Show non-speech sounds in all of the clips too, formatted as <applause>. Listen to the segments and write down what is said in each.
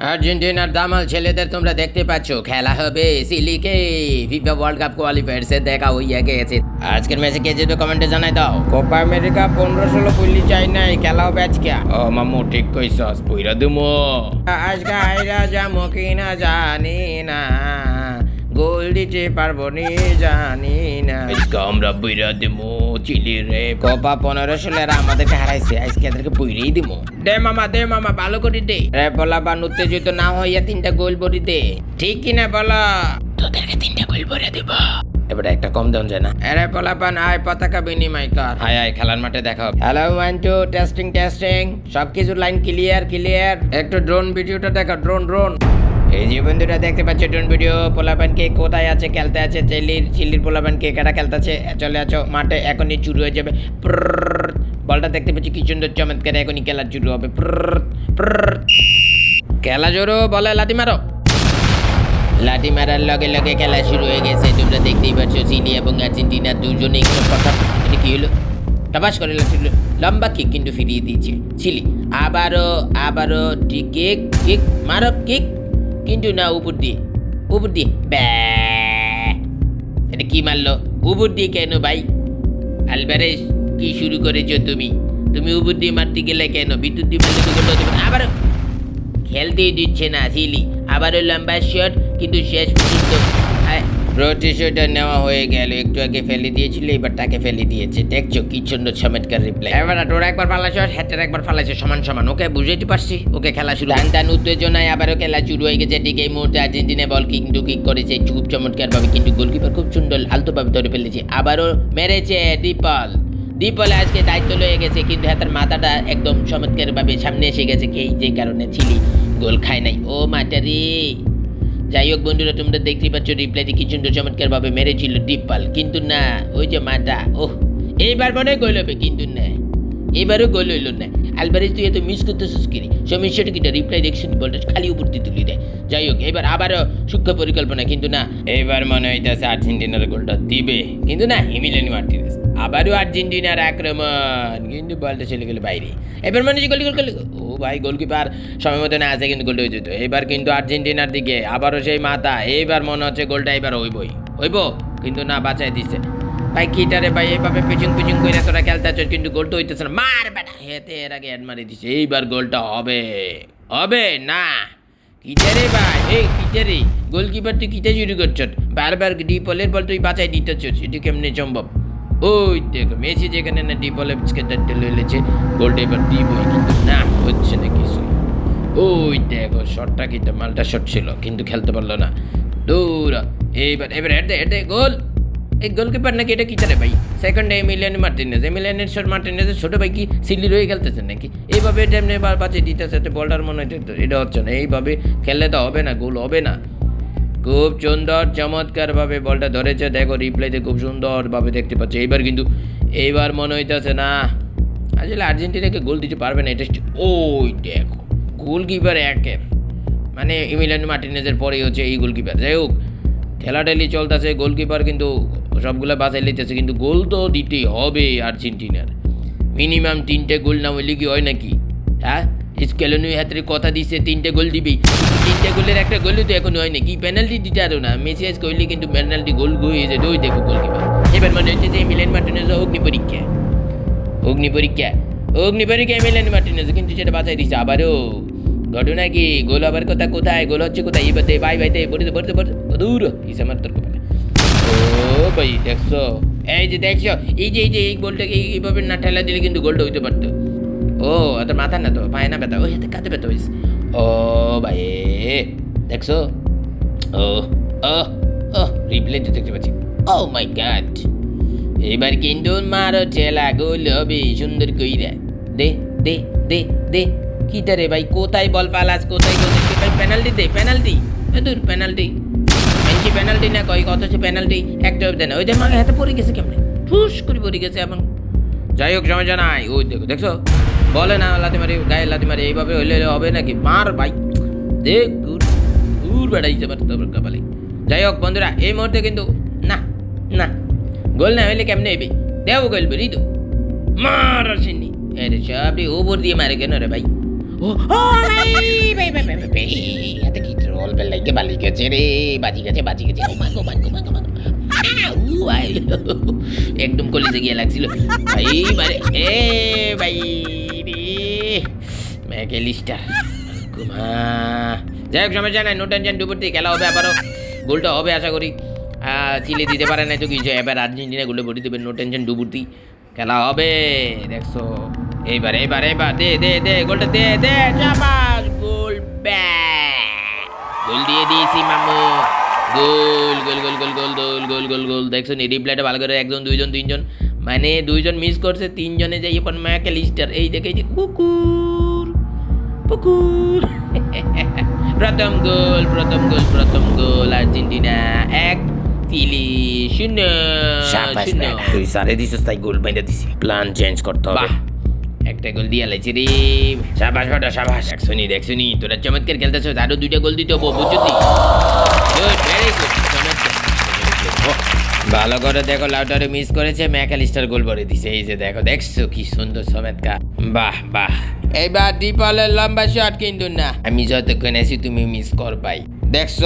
আর্জেন্টিনার দামাল ছেলেদের তোমরা দেখতে পাচ্ছ। খেলা হবে সিলিকে ফিফা ওয়ার্ল্ড কাপ কোয়ালিফায়ার সে দেখা হইয়া গেছে। আজকের ম্যাচে কে জিতবে কমেন্টে জানাই দাও। কোপা আমেরিকা পনেরো ষোলো পুলি চাই নাই খেলা হবে আজকে ও মামু ঠিক কইছস পুইরা দুমো। আজকে আইরা যামো কিনা জানি না। দিতে পারব নি জানি না। আজকে আমরা বুইরা দিমু চিলি রে কোপা পনেরো ষোলোরা আমাদেরকে হারাইছে আজকে এদেরকে বুইরেই দিমু। দে মামা দে মামা ভালো করে দে। রে বলা বা উত্তেজিত না হইয়া তিনটা গোল বড়ি দে। ঠিক কিনা বলো? তোদেরকে তিনটা গোল দিব। এবারে একটা কম দেন যায় না। আরে পোলাপান আয় পতাকা বিনিময় কর। হায় আয় খেলার মাঠে দেখো। Hello one two testing testing সব কিছু লাইন ক্লিয়ার ক্লিয়ার একটু ড্রোন ভিডিওটা দেখো ড্রোন ড্রোন এই যে বন্ধুরা দেখতে পাচ্ছ ড্রোন ভিডিও পোলাপান কে কোথায় আছে, খেলতে আছে চিল্লির চিল্লির পোলাপান কে কাটা খেলতেছে। চলে আছো মাঠে এখনই শুরু হয়ে যাবে। বলটা দেখতে পাচ্ছি, কি সুন্দর, চমৎকার, এখনই খেলা শুরু হবে। খেলা জোরো, বলে লাতি মারো। লাঠি মারার লগে লগে খেলা শুরু হয়ে গেছে। তোমরা দেখতেই পাচ্ছ, চিলি এবং আর্জেন্টিনা দুজনেই কথা এটা কি হলো? টাবাস করে লাঠি লম্বা কিক কিন্তু ফিরিয়ে দিয়েছে। চিলি আবারও আবারও কিক কিক মারো কিক কিন্তু না উপর দিয়ে উপর দিয়ে ব্যা। এটা কি মারলো? উপর দিয়ে কেন ভাই? আলবারেস কি শুরু করেছ তুমি? তুমি উপর দিয়ে মারতে গেলে কেন? বিদ্যুৎ। আবারও খেলতেই দিচ্ছে না সিলি আবারও লম্বা শট কিন্তু শেষ পর্যন্ত। প্রতিশোধটা নেওয়া হয়ে গেল। একটু আগে ফেলে দিয়েছিল এবার তাকে ফেলে দিয়েছে। দেখছ কি সুন্দর চমৎকার রিপ্লাই এবার তোর একবার ফালাইছ হ্যাটের একবার ফালাইছে সমান সমান। ওকে বুঝাইতে পারছি? ওকে খেলা শুরু টান টান উত্তেজনায় আবারও খেলা শুরু হয়ে গেছে। ঠিক এই মুহূর্তে আর্জেন্টিনা বল কিন্তু কিক করেছে। খুব চমৎকার ভাবে কিন্তু গোলকিপার খুব সুন্দর আলতোভাবে ধরে ফেলেছে। আবারও মেরেছে ডিপল দীপলে আজকে দায়িত্ব লয়ে গেছে কিন্তু হ্যাঁ তার মাথাটা একদম চমৎকার ভাবে সামনে এসে গেছে। কি যে কারণে ছিলি গোল খায় নাই। ও মাটারি যাই হোক বন্ধুরা, তোমরা দেখতেই পাচ্ছ রিপ্লাইতে কি সুন্দর চমৎকার ভাবে মেরেছিল ডিপাল কিন্তু না, ওই যে মাটা, ওহ, এইবার মনে হয় গোল হবে, কিন্তু না, এবারও গোল হইল না। আলবারেজ তুই এত মিস করতেছিস কিনি সমস্যাটা কিটা রিপ্লাই দেখছিস বলটা খালি উপর দিয়ে তুলি দেয়। যাই হোক এবার আবারও সূক্ষ্ম পরিকল্পনা, কিন্তু না। এবার মনে হইতেছে আর্জেন্টিনার গোলটা দিবে, কিন্তু না হিমিলেনি মার্টিনেস আবারও আর্জেন্টিনার আক্রমণ, কিন্তু বলটা চলে গেল বাইরে। এবার মনে হচ্ছে গোল গোল ও ভাই গোলকিপার সময় মতো না আছে কিন্তু গোলটা হয়ে যেত। এবার কিন্তু আর্জেন্টিনার দিকে, আবারও সেই মাথা, এইবার মনে হচ্ছে গোলটা এবার হইবই। হইব? কিন্তু না, বাঁচাই দিচ্ছে ভাই, কিটারে ভাই এইভাবে পিছন পিছন করে তোরা খেলতে আছো কিন্তু গোলটা হইতেছে না। মার বেটা! হেতে এর আগে অ্যাড মারি দিছে। এইবার গোলটা হবে। হবে না? কিটারে ভাই? এই কিটারে! গোলকিপার তুই কিটা শুরু করছ বারবার ডিপলের বল তুই বাঁচাই দিতেছ এটি কেমনে সম্ভব? ওই দেখো, মেসি যেখানে না ডিপলে দায়িত্ব লইলেছে গোলটা এবার দিবই কিন্তু। না, হচ্ছে না কিছু। ওই দেখো শটটা কিন্তু মালটা শট ছিল, কিন্তু খেলতে পারল না। দূর। এইবার, এবার হেড দে হেড দে, গোল। এই গোলকিপার নাকি এটা কি জানে ভাই? সেকেন্ড এমিলিয়ান মার্টিনেজ এমিলিয়ানের শট মার্টিনেজের ছোট ভাই কি সিলি রয়ে খেলতেছে নাকি? এইভাবে যেমনি বার বাঁচিয়ে দিতেছে বলটার মনে তো এটা হচ্ছে না। এইভাবে খেললে তো হবে না, গোল হবে না। খুব সুন্দর চমৎকারভাবে বলটা ধরেছে। দেখো রিপ্লাইতে খুব সুন্দরভাবে দেখতে পাচ্ছি। এইবার কিন্তু, এইবার মনে হইতেছে, না, আসলে আর্জেন্টিনাকে গোল দিতে পারবে না, এটা ওই দেখো, গোলকিপার একের মানে ইমিলিয়ান মার্টিনেজের পরেই হচ্ছে এই গোলকিপার। যাই হোক ঠেলাঠেলি চলতেছে, গোলকিপার কিন্তু সবগুলো বাঁচাই লিতেছে কিন্তু গোল তো দিতেই হবে আর্জেন্টিনার। মিনিমাম তিনটে গোল না হইলে কি হয় নাকি? হ্যাঁ? স্কেলনুই হাতের কথা দিচ্ছে তিনটে গোল কিন্তু তিনটে গোলের একটা গোলই তো এখন হয় নাকি পেনাল্টি দিতে আরও না। মেসি আজ কইলে কিন্তু পেনাল্টি গোল হয়ে যেত ওই দেখো গোলকিপার এবার মনে হচ্ছে যে মিলেন মার্টিনেজ অগ্নি পরীক্ষা অগ্নি পরীক্ষা অগ্নি পরীক্ষা মিলেন মার্টিনেজ, কিন্তু সেটা বাঁচাই দিচ্ছে আবারও। ঘটনা কি? গোল আবার কথা কোথায়? গোল হচ্ছে কোথায়? এবার ভাই ভাই দে বলতে বলতে বলতে দূর, ইসে আমার ও ভাই, দেখছ? এই যে, দেখছ? এই যে এই যে, এই গোলটাকে এই- এইভাবে না ঠেলা দিলে কিন্তু গোলটা হইতে পারতো। ও তোর মাথা না তো, পায়ে না ব্যথা, ওই হাতে কাঁধে ব্যথা হয়েছে ও ভাই দেখছ? ও ও ও রিপ্লে দেখতে পাচ্ছি। ও মাই গড এবার কিন্তু মারো ঠেলা গোল হবে সুন্দর কইরা। দে দে দে দে। কি রে ভাই, কোথায় বল পালাস, কোথায় গোল দিচ্ছি? ভাই পেনাল্টি দে, পেনাল্টি। দূর, পেনাল্টি। মেনছি পেনাল্টি না কই কত অথচ পেনাল্টি? একটা দেয় না ওই যে মাকে হাতে পড়ে গেছে কেমনে? ঠুস করে পড়ে গেছে এবং যাই হোক সমস্যা নাই ওই দেখো, দেখছ? বলে না লাতি মারি, গায়ে লাতি মারি, এইভাবে হইলে হবে নাকি? মার ভাই। দেখ, দূর বেড়াইছে আমার তোর কপালে যাই হোক বন্ধুরা, এই মুহূর্তে কিন্তু না না। গোল না হইলে কেমনে হইবে? দেও গোল বেরি তো। মার আসেনি আরে সবটি ওপর দিয়ে মারে কেন রে ভাই? ও ভাই ভাই ভাই ভাই ভাই রে? একদম কলেজে গিয়ে লাগছিল। ভাই বারে এ, ভাই। ম্যাকেলিস্টার যাই হোক, সমস্যা নাই নো টেনশন ডুবুরতি খেলা হবে আবারও। গোলটা হবে, আশা করি। চিলে দিতে পারে না তো কিছু, এবার আর্জেন্টিনা গোলে ভরে দেবে নো টেনশন ডুবুরতি খেলা হবে, দেখছ। এইবার এইবার এইবার, দে দে দে, গোলটা দে দে চাপাস গোল গোল দিয়ে দিয়েছি, মামু। গোল goal goal goal goal goal goal goal গোল। দেখছ নি রিপ্লাইটা ভালো করে একজন, দুইজন, তিনজন। মানে দুইজন মিস করছে, তিনজনে যাই এখন ম্যাকেলিস্টার এই দেখে এই যে কুকুর পুকুর। প্রথম গোল প্রথম গোল প্রথম গোল আর্জেন্টিনা এক চিলি শূন্য শূন্য। তুই সারে দিছিস তাই গোল বাইরে দিছি। প্ল্যান চেঞ্জ করতে হবে। একটা গোল দিয়ে লাইছি রে। সাবাস বেটা সাবাস। দেখছ নি তোরা চমৎকার খেলতেছো আরও দুইটা গোল দিতে হব বুঝছ তুই? ভেরি গুড ভালো করে দেখো লাউটারে মিস করেছে ম্যাকালিস্টার গোল ভরে দিছে এই যে দেখো দেখছ কি সুন্দর চমৎকা বাহ বাহ। এইবার ডিপলের লম্বা শট কিন্তু না। আমি যতক্ষণ আছি তুমি মিস করবাই দেখছ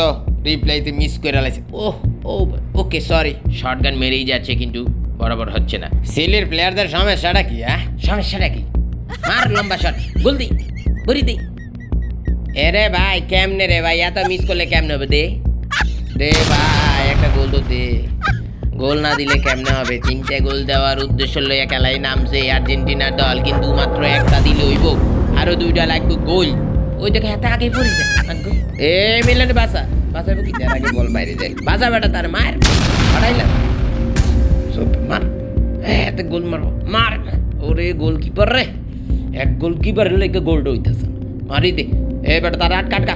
রিপ্লাইতে মিস করে লাইছে। ওহ, ও, ওকে সরি শর্ট গান মেরেই যাচ্ছে কিন্তু বরাবর হচ্ছে না। সিলের প্লেয়ারদের সমস্যাটা কি হ্যাঁ? সমস্যাটা কি? মার লম্বা শট গোল দি ভরি দি। এরে ভাই, কেমনে রে ভাই? এত মিস করলে কেমনে হবে? দে। দে ভাই, একটা গোল তো দে। গোল না দিলে কেমনে হবে? তিনটে গোল দেওয়ার উদ্দেশ্য লইয়া খেলায় নামছে আর্জেন্টিনার দল, কিন্তু মাত্র একটা দিলে হইব। আরও দুইটা লাগবে গোল। ওই দেখে এত আগে পড়ে যায়। এ, মিলন বাসা। বাসাবো কি তার আগে বল বাইরে যায় বাসা বেটা তার মার পাঠাইলাম সব মার। এত গোল মারো। মার। ওরে গোলকিপার রে। এক গোলকিপার লেগে গোলটা হইতেছে। মারি দে। এ, বেটা তার আটকা আটকা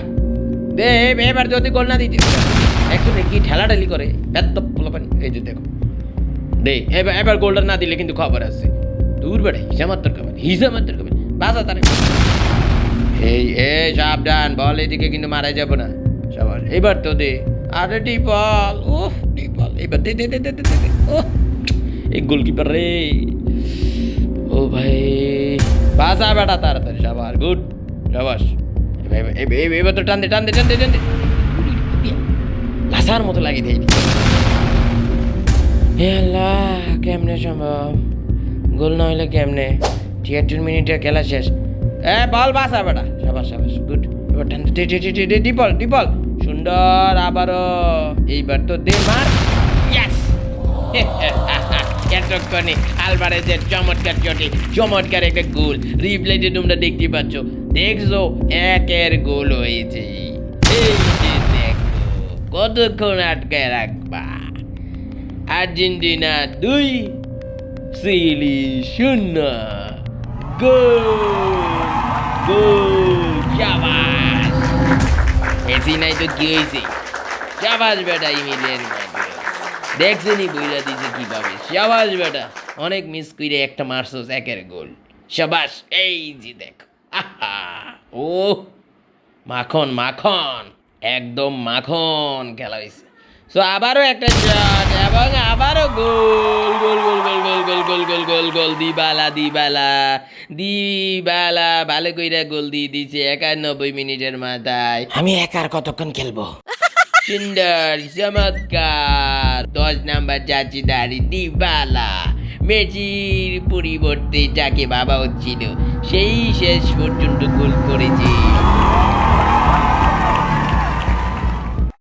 দে এবার যদি গোল না দিতে একদম কি ঠেলাঠালি করে এত পোলাপানি। এই যে দেখো। দে এবার এবার গোলটা না দিলে কিন্তু খবর আছে। দূর বেড়ে হিসামাত্তর খবর হিসামাত্তর খবর। বাসা তারে এই এ সাবধান বল এদিকে কিন্তু মারা যাব না। সবার এবার তো দে। আরে ডিপল উফ ডিপল। এবার দে দে দে দে দে দে, ওহ এই গোলকিপার রে। ও ভাই। বাসা বেটা তাড়াতাড়ি সবার গুড। সাবাস এবার- তো টান দে টান দে লাসার মতো লাগিয়ে দেয়। হে কেমনে সম্ভব? গোল না হইলে কেমনে? তিয়াত্তর মিনিটের খেলা শেষ। এ, বল বাসা বেটা। সাবাস সাবাস, গুড। এবার টান ডিপল ডিপল। সুন্দর, আবারও। এইবার তো দে মার। ইয়েস এতক্ষণে আলবারেজের চমৎকার চটে, চমৎকার একটা গোল। রিপ্লেটে তোমরা দেখতে পাচ্ছ। দেখছ? একের গোল হয়েছে। কতক্ষণ আটকায় রাখবা? আর্জেন্টিনা দুই, সিলি শূন্য। গোল গোল চাবাস নাই তো কি হয়েছে? চাবাস বেটা ইমিডিয়েট দেখছেনি বইরা দিছে কীভাবে? শাবাস বেটা, অনেক মিস করে একটা মারছস একের গোল। শাবাস এই যে দেখ। <laughs> ও মাখন মাখন। একদম মাখন খেলা হয়েছে সো আবারও একটা শট এবং আবারও goal goal goal goal goal goal goal goal goal goal. Dybala Dybala Dybala. ভালো কইরা গোল দিয়ে দিছে একানব্বই মিনিটের মাথায়। আমি একার কতক্ষণ খেলব? সুন্দর চমৎকার। দশ নাম্বার যাচ্ছে দাঁড়ি দিবালা। মেসির পরিবর্তে যাকে বাবা হচ্ছিল সেই শেষ পর্যন্ত গোল করেছে।